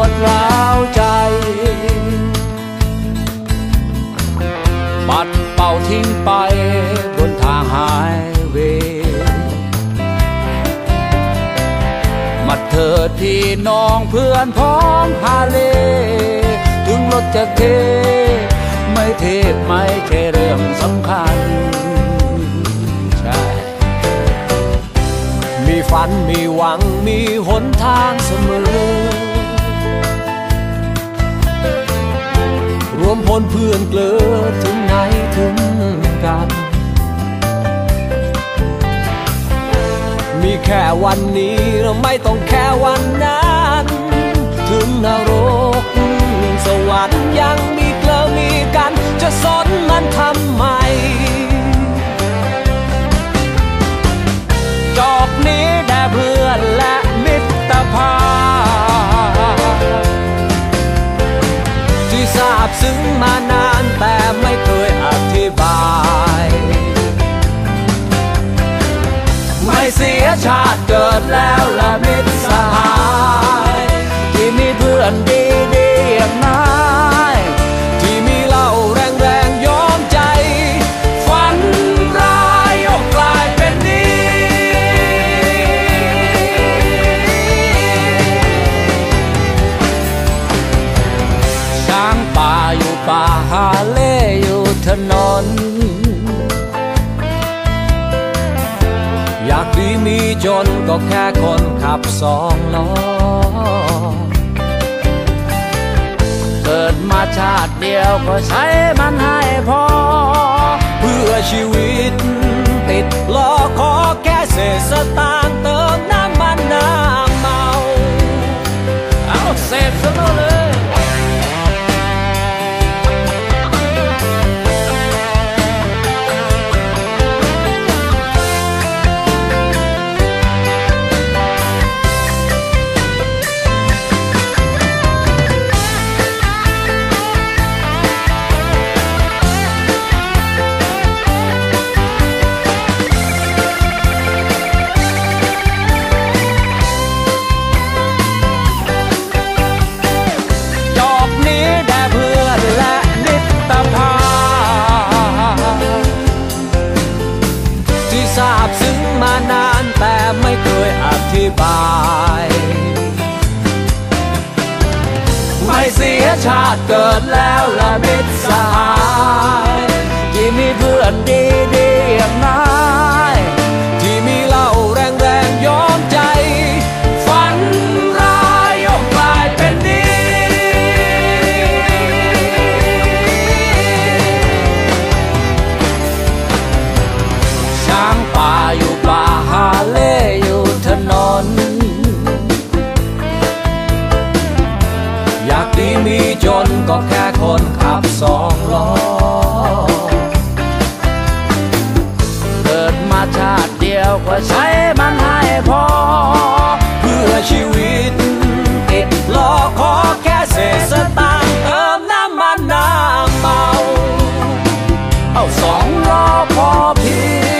วดร้าวใจปัดเป่าทิ้งไปบนทางหายเว มาเถิดพี่น้องเพื่อนพ้องฮาเล ถึงรถจะเท ไม่เทไม่ใค่เรื่องสำคัญมีฝันมีหวังมีหนทางเสมอ รวมพลเพื่อนเกลือถึงไหนถึงกัน มีแค่วันนี้เราไม่ต้องแค่วันนั้น ถึงนรกสวรรค์ยังมีเกลือมีกัน จะสนมันทำไม จอกนี้แด่เพื่อนและมิตรภาพ บซึ้งมานานแต่ไม่เคยอธิบาย ไม่เสียชาติเกิดแล้วละมิตรสหาย ที่มีเพื่อนดี จนก็แค่คนขับสองล้อ เกิดมาชาติเดียวก็ใช้มันให้พอ เพื่อชีวิตติดล้อขอแค่เศษสตางค์ ธิบาย ไม่เสียชาติเกิดแล้วละมิตรสหายที่มีเพื่อนดี ก็ใช้มันให้พอ เพื่อชีวิตติดล้อขอแค่เศษสตางค์เติมน้ำมันน้ำเมา เอาสองล้อพอเพียง